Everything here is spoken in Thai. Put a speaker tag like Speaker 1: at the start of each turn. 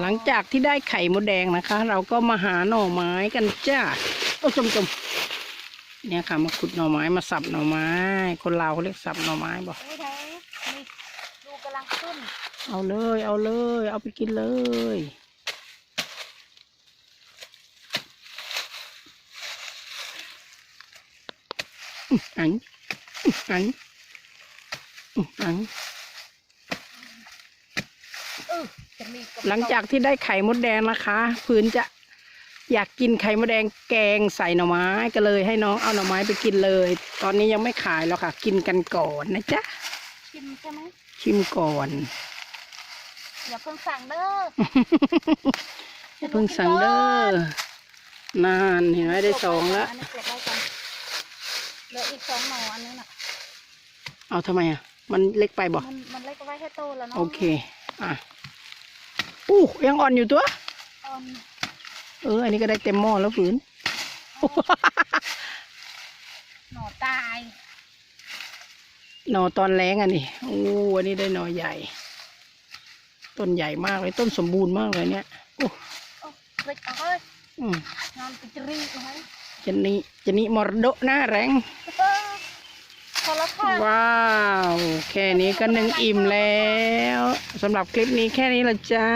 Speaker 1: หลังจากที่ได้ไข่มดแดงนะคะ เราก็มาหาหน่อไม้กันจ้าโอ้จมจมเนี่ยค่ะ มาขุดหน่อไม้มาสับหน่อไม้ คนลาวเขาเรียกสับหน่อไม้บอก
Speaker 2: ดูกำลังขึ้น
Speaker 1: เอาเลย เอาเลย เอาไปกินเลยอื้ออังอื้ออังอื้ออัง
Speaker 2: เออจะมีบ
Speaker 1: หลังจากที่ได้ไข่มดแดงนะคะพื้นจะอยากกินไข่มดแดงแกงใส่หน่อไม้ก็เลย ให้น้องเอาหน่อไม้ไปกินเลย ตอนนี้ยังไม่ขายแล้วค่ะ กินกันก่อนนะจ๊ะ
Speaker 2: ชิมใช่ไหม
Speaker 1: ชิมก่อน
Speaker 2: อย่าเพิ่งสั่งเด้อ
Speaker 1: อย่าเพิ่งสั่งเด้อนานเห็นไหมได้สองแล้ว
Speaker 2: อันนี้เก็บไว้ก่อนเหลืออีกสองหน่ออันนี้น่ะ
Speaker 1: เอาทำไมอะ มันเล็กไปบอก
Speaker 2: มันมันเล็กเอาไว้ให้โตแล้วเนาะ
Speaker 1: โอเค อะอู้ยังอ่อนอยู่ตัว
Speaker 2: ตอน
Speaker 1: เออ อันนี้ก็ได้เต็มหม้อแล้วฝืน
Speaker 2: หน่อตาย
Speaker 1: หน่อตอนแรงอันนี้โอ้อันนี้ได้หน่อใหญ่ ต้นใหญ่มากเลยต้นสมบูรณ์มากเลยเนี่ยโอ้
Speaker 2: โอ้เล็กเอาเฮ้ย
Speaker 1: อืม
Speaker 2: งานปิจรีเอาไว้
Speaker 1: จะนี่จะนี่มรดกหน้าแรง
Speaker 2: เออ พอแล้วค่ะ
Speaker 1: ว้าว แค่นี้ก็นึ่งอิ่มแล้วสำหรับคลิปนี้แค่นี้ละจ้า